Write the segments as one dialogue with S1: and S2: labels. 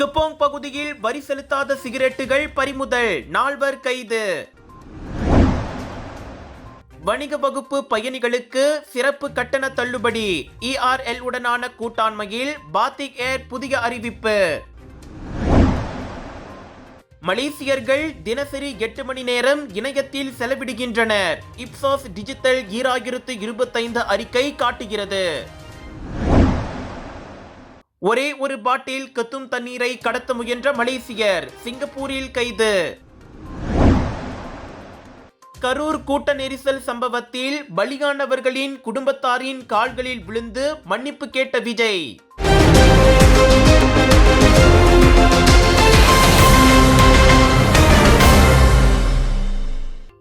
S1: கிப்போங் பகுதியில் வரி செலுத்தாத சிகரெட்டுகள் பறிமுதல் நால்வர் கைது. வணிக வகுப்பு பயணிகளுக்கு சிறப்பு கட்டண தள்ளுபடி இஆர்எல் உடனான கூட்டாண்மையில் பாத்திக் ஏர் புதிய அறிவிப்பு. மலேசியர்கள் தினசரி எட்டு மணி நேரம் இணையத்தில் செலவிடுகின்றனர். இப்சாஸ் டிஜிட்டல் ஈராயிரத்து இருபத்தைந்து அறிக்கை காட்டுகிறது. ஒரே ஒரு பாட்டில் கத்தும் தண்ணீரை கடத்த முயன்ற மலேசியர் சிங்கப்பூரில் கைது. கரூர் கூட்ட நெரிசல் சம்பவத்தில் பலியானவர்களின் குடும்பத்தாரின் கால்களில் விழுந்து மன்னிப்பு கேட்ட விஜய்.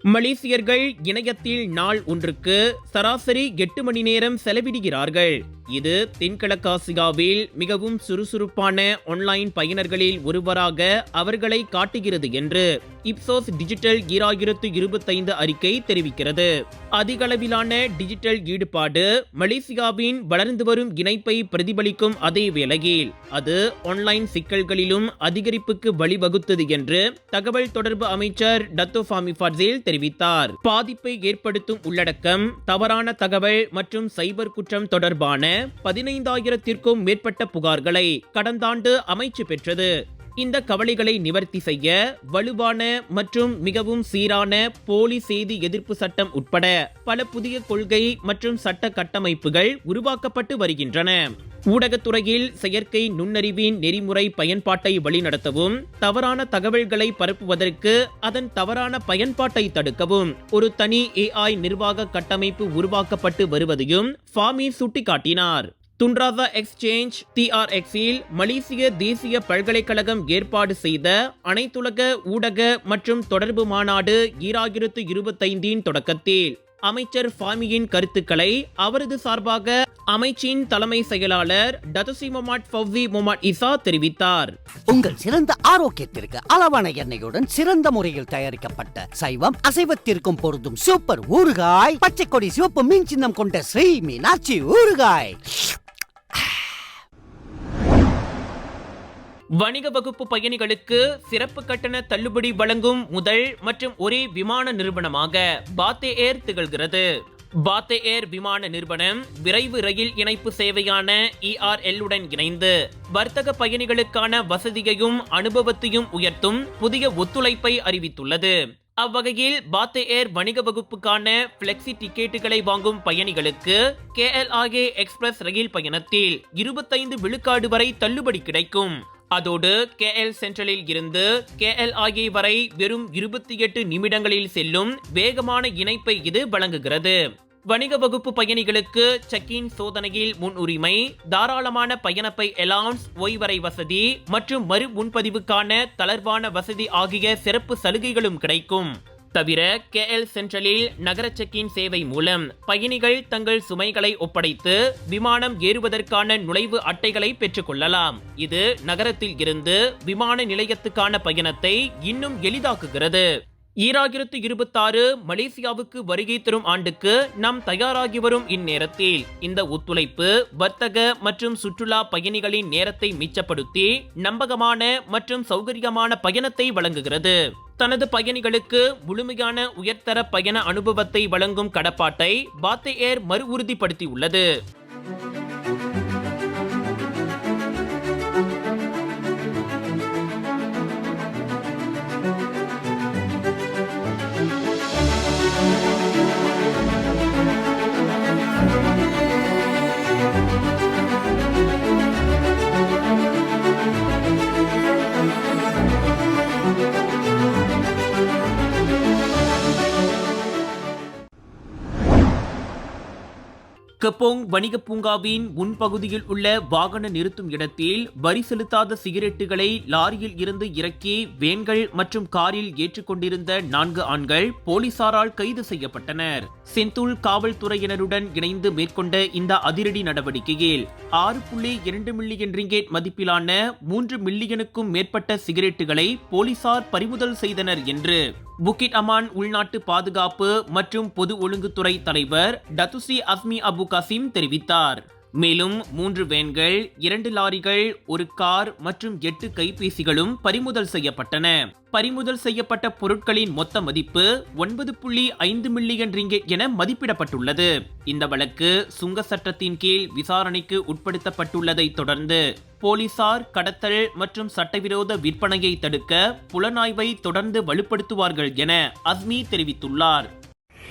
S1: மலேசியர்கள் இணையத்தில் நாள் ஒன்றுக்கு சராசரி எட்டு மணி நேரம் செலவிடுகிறார்கள். இது தென்கிழக்காசியாவில் மிகவும் சுறுசுறுப்பான ஆன்லைன் பயனர்களில் ஒருவராக அவர்களை காட்டுகிறது என்று இப்சோஸ் டிஜிட்டல் ஈராயிரத்து இருபத்தைந்து அறிக்கை தெரிவிக்கிறது. அதிகளவிலான டிஜிட்டல் ஈடுபாடு மலேசியாவின் வளர்ந்து வரும் இணைப்பை பிரதிபலிக்கும் அதே வேளையில் அது ஆன்லைன் சிக்கல்களிலும் அதிகரிப்புக்கு வழிவகுத்தது என்று தகவல் தொடர்பு அமைச்சர் டத்தோ ஃபாமி ஃபர்சேல் தெரிவித்தார். பாதிப்பை ஏற்படுத்தும் உள்ளடக்கம் தவறான தகவல் மற்றும் சைபர் குற்றம் தொடர்பான பதினைந்தாயிரத்திற்கும் மேற்பட்ட புகார்களை கடந்த ஆண்டு அமைச்சு பெற்றது. இந்த கவலைகளை நிவர்த்தி செய்ய வலுவான மற்றும் மிகவும் சீரான போலி செய்தி எதிர்ப்பு சட்டம் உட்பட பல புதிய கொள்கை மற்றும் சட்ட கட்டமைப்புகள் உருவாக்கப்பட்டு வருகின்றன. ஊடகத்துறையில் செயற்கை நுண்ணறிவின் நெறிமுறை பயன்பாட்டை வழிநடத்தவும் தவறான தகவல்களை பரப்புவதற்கு அதன் தவறான பயன்பாட்டை தடுக்கவும் ஒரு தனி ஏஐ நிர்வாக கட்டமைப்பு உருவாக்கப்பட்டு வருவதையும் ஃபாமி சுட்டிக்காட்டினார். துன்ராசா எக்ஸ்சேஞ்ச் டிஆர்எக்ஸில் மலேசிய தேசிய பல்கலைக்கழகம் ஏற்பாடு செய்த அனைத்துலக ஊடக மற்றும் தொடர்பு மாநாடு ஈராயிரத்து இருபத்தைந்தின் தொடக்கத்தில். அமைச்சர் ஃபாமியின் கருத்துக்களை அவரது சார்பாக அமைச்சின் தலைமை செயலாளர் டதசி மொமாட் ஃபவ்வி மொமாட் இசா தெரிவித்தார்.
S2: உங்கள் சிறந்த ஆரோக்கியத்திற்கு அளவான எண்ணெயுடன் சிறந்த முறையில் தயாரிக்கப்பட்ட சைவம் அசைவத்திற்கும் பொருந்தும் சூப்பர் ஊறுகாய் பச்சை கொடி சிவப்பு மீன் சின்னம் கொண்ட ஸ்ரீ மீனாட்சி ஊறுகாய்.
S1: வணிக வகுப்பு பயணிகளுக்கு சிறப்பு கட்டண தள்ளுபடி வழங்கும் முதல் மற்றும் ஒரே விமான நிறுவனமாக பாத்தே ஏர் திகழ்கிறது. பாத்தே ஏர் விமான நிறுவனம் விரைவு ரயில் இணைப்பு சேவையான இஆர்எல் உடன் இணைந்து வர்த்தக பயணிகளுக்கான வசதியையும் அனுபவத்தையும் உயர்த்தும் புதிய ஒத்துழைப்பை அறிவித்துள்ளது. அவ்வகையில் பாத்தே ஏர் வணிக வகுப்புக்கான பிளெக்சி டிக்கெட்டுகளை வாங்கும் பயணிகளுக்கு கேஎல்ஆர்ஏ எக்ஸ்பிரஸ் ரயில் பயணத்தில் இருபத்தைந்து விழுக்காடு வரை தள்ளுபடி கிடைக்கும். அதோடு கேஎல் சென்ட்ரலில் இருந்து கேஎல்ஆர்ஏ வரை வெறும் இருபத்தி எட்டு நிமிடங்களில் செல்லும் வேகமான இணைப்பை இது வழங்குகிறது. வணிக வகுப்பு பயணிகளுக்கு செக்கின் சோதனையில் சோதனையில் முன்னுரிமை தாராளமான பயணப்பை அலவுன்ஸ் ஓய்வறை வசதி மற்றும் மறு முன்பதிவுக்கான தளர்வான வசதி ஆகிய சிறப்பு சலுகைகளும் கிடைக்கும். தவிர கேஎல் சென்ட்ரலில் நகர செக்கின் சேவை மூலம் பயணிகள் தங்கள் சுமைகளை ஒப்படைத்து விமானம் ஏறுவதற்கான நுழைவு அட்டைகளை பெற்றுக்கொள்ளலாம் இது நகரத்தில் இருந்து விமான நிலையத்துக்கான பயணத்தை இன்னும் எளிதாக்குகிறது. ஈராயிரத்து இருபத்தாறு மலேசியாவுக்கு வருகை தரும் ஆண்டுக்கு நாம் தயாராகி வரும் இந்நேரத்தில். இந்த ஒத்துழைப்பு வர்த்தக மற்றும் சுற்றுலா பயணிகளின் நேரத்தை மிச்சப்படுத்தி நம்பகமான மற்றும் சௌகரியமான பயணத்தை வழங்குகிறது. தனது பயணிகளுக்கு முழுமையான உயர்தர பயண அனுபவத்தை வழங்கும் கடப்பாட்டை பாத்தே ஏர் மறு உறுதிப்படுத்தியுள்ளது கப்போங் வணிக பூங்காவின் முன்பகுதியில் உள்ள வாகன நிறுத்தும் இடத்தில் வரி செலுத்தாத சிகரெட்டுகளை லாரியில் இருந்து இறக்கி வேன்கள் மற்றும் காரில் ஏற்றுக்கொண்டிருந்த நான்கு ஆண்கள் போலீசாரால் கைது செய்யப்பட்டனர். செந்தூல் காவல்துறையினருடன் இணைந்து மேற்கொண்ட இந்த அதிரடி நடவடிக்கையில் ஆறு புள்ளி இரண்டு மில்லியன் ரிங்கேட் மதிப்பிலான மூன்று மில்லியனுக்கும் மேற்பட்ட சிகரெட்டுகளை போலீசார் பறிமுதல் செய்தனர் என்று புக்கிட் அமான் உள்நாட்டு பாதுகாப்பு மற்றும் பொது ஒழுங்குத்துறை தலைவர் டதுசி அஸ்மி அபு கசிம் தெரிவித்தார். மேலும் மூன்று வேன்கள் இரண்டு லாரிகள் ஒரு கார் மற்றும் எட்டு கைபேசிகளும் பறிமுதல் செய்யப்பட்டன. பறிமுதல் செய்யப்பட்ட பொருட்களின் மொத்த மதிப்பு ஒன்பது புள்ளி ஐந்து மில்லியன் ரிங்கெட் என மதிப்பிடப்பட்டுள்ளது. இந்த வழக்கு சுங்க சட்டத்தின் கீழ் விசாரணைக்கு உட்படுத்தப்பட்டுள்ளதை தொடர்ந்து போலீசார் கடத்தல் மற்றும் சட்டவிரோத விற்பனையை தடுக்க புலனாய்வை தொடர்ந்து வலுப்படுத்துவார்கள் என அஸ்மி தெரிவித்துள்ளார்.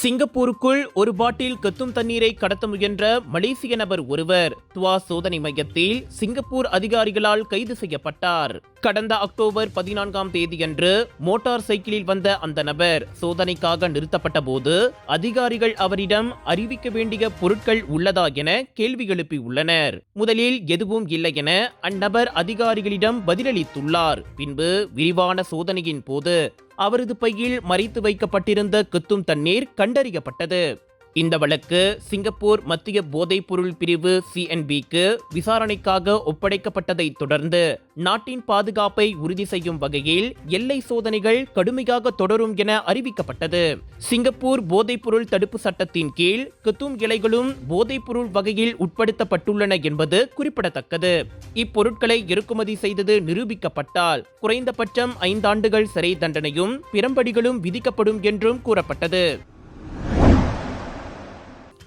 S1: சிங்கப்பூருக்குள் ஒரு பாட்டில் கத்தும் தண்ணீரை கடத்த முயன்ற மலேசிய நபர் ஒருவர். துவா சோதனை மையத்தில் சிங்கப்பூர் அதிகாரிகளால் கைது செய்யப்பட்டார். கடந்த அக்டோபர் பதினான்காம் தேதியன்று மோட்டார் சைக்கிளில் வந்த அந்த நபர் சோதனைக்காக நிறுத்தப்பட்ட போது அதிகாரிகள் அவரிடம் அறிவிக்க வேண்டிய பொருட்கள் உள்ளதா என கேள்வி எழுப்பியுள்ளனர் முதலில் எதுவும் இல்லை என அந்நபர் அதிகாரிகளிடம் பதிலளித்துள்ளார். பின்பு விரிவான சோதனையின் போது அவரது பையில் மறைத்து வைக்கப்பட்டிருந்த குத்தும் தண்ணீர் கண்டறியப்பட்டது. இந்த வழக்கு சிங்கப்பூர் மத்திய போதைப்பொருள் பிரிவு சிஎன்பிக்கு விசாரணைக்காக ஒப்படைக்கப்பட்டதை தொடர்ந்து நாட்டின் பாதுகாப்பை உறுதி செய்யும் வகையில் எல்லை சோதனைகள் கடுமையாக தொடரும் என அறிவிக்கப்பட்டது. சிங்கப்பூர் போதைப்பொருள் தடுப்பு சட்டத்தின் கீழ் குத்தும் இலைகளும் போதைப்பொருள் வகையில் உட்படுத்தப்பட்டுள்ளன என்பது குறிப்பிடத்தக்கது. இப்பொருட்களை இறக்குமதி செய்தது நிரூபிக்கப்பட்டால் குறைந்தபட்சம் ஐந்தாண்டுகள் சிறை தண்டனையும் பிறம்படிகளும் விதிக்கப்படும் என்றும் கூறப்பட்டது.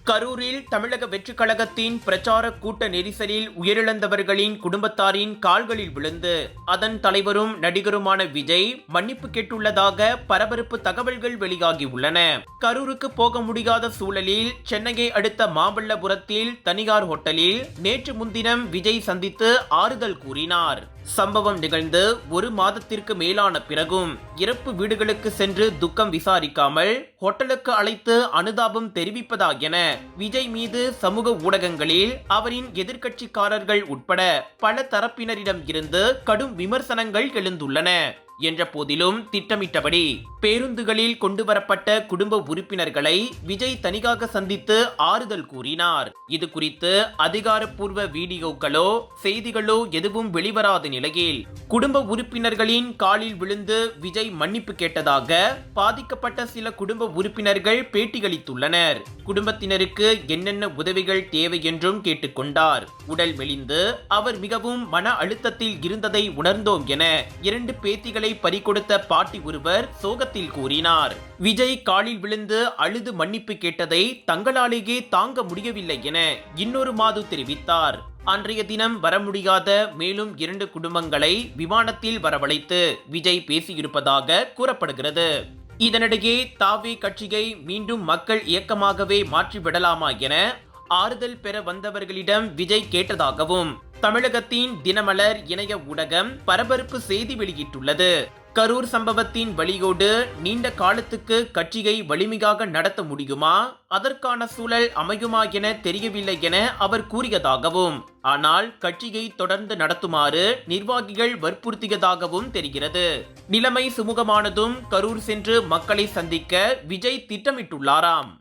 S1: கரூரில் தமிழக வெற்றிக் கழகத்தின் பிரச்சார கூட்ட நெரிசலில் உயிரிழந்தவர்களின் குடும்பத்தாரின் கால்களில் விழுந்து அதன் தலைவரும் நடிகருமான விஜய் மன்னிப்பு கேட்டுள்ளதாக பரபரப்பு தகவல்கள் வெளியாகியுள்ளன. கரூருக்கு போக முடியாத சூழலில் சென்னையை அடுத்த மாமல்லபுரத்தில் தனியார் ஹோட்டலில் நேற்று முன்தினம் விஜய் சந்தித்து ஆறுதல் கூறினார். சம்பவம் நிகழ்ந்து ஒரு மாதத்திற்கு மேலான பிறகும் இறப்பு வீடுகளுக்கு சென்று துக்கம் விசாரிக்காமல் ஹோட்டலுக்கு அழைத்து அனுதாபம் தெரிவிப்பதா என விஜய் மீது சமூக ஊடகங்களில் அவரின் எதிர்க்கட்சிக்காரர்கள் உட்பட பல தரப்பினரிடம் இருந்து கடும் விமர்சனங்கள் எழுந்துள்ளன. என்ற போதிலும் திட்டமிட்டபடி பேருந்துகளில் கொண்டுவரப்பட்ட குடும்ப உறுப்பினர்களை விஜய் தனியாக சந்தித்து ஆறுதல் கூறினார். இது குறித்து அதிகாரப்பூர்வ வீடியோக்களோ செய்திகளோ எதுவும் வெளிவராத நிலையில் குடும்ப உறுப்பினர்களின் காலில் விழுந்து விஜய் மன்னிப்பு கேட்டதாக பாதிக்கப்பட்ட சில குடும்ப உறுப்பினர்கள் பேட்டியளித்துள்ளனர். குடும்பத்தினருக்கு என்னென்ன உதவிகள் தேவை என்றும் கேட்டுக்கொண்டார். உடல் மெலிந்து அவர் மிகவும் மன அழுத்தத்தில் இருந்ததை உணர்ந்தோம் என இரண்டு பேத்திகளை பறிகொடுத்த பாட்டி ஒருவர் சோகத்தில் கூறினார். விஜய் காலில் விழுந்து அழுது மன்னிப்பு கேட்டதை தங்களாலேயே தாங்க முடியவில்லை என இன்னொரு மாது தெரிவித்தார். அன்றைய தினம் வர முடியாத மேலும் இரண்டு குடும்பங்களை விமானத்தில் வரவழைத்து விஜய் பேசியிருப்பதாக கூறப்படுகிறது. இதனிடையே தாவே கட்சியை மீண்டும் மக்கள் இயக்கமாகவே மாற்றிவிடலாமா என ஆறுதல் பெற வந்தவர்களிடம் விஜய் கேட்டதாகவும் தமிழகத்தின் தினமலர் இணைய ஊடகம் பரபரப்பு செய்தி வெளியிட்டுள்ளது. கரூர் சம்பவத்தின் வழியோடு நீண்ட காலத்துக்கு கட்சியை வலிமையாக நடத்த முடியுமா? அதற்கான சூழல் அமையுமா என தெரியவில்லை என அவர் கூறியதாகவும் ஆனால் கட்சியை தொடர்ந்து நடத்துமாறு நிர்வாகிகள் வற்புறுத்தியதாகவும் தெரிகிறது. நிலைமை சுமூகமானதும் கரூர் சென்று மக்களை சந்திக்க விஜய் திட்டமிட்டுள்ளாராம்.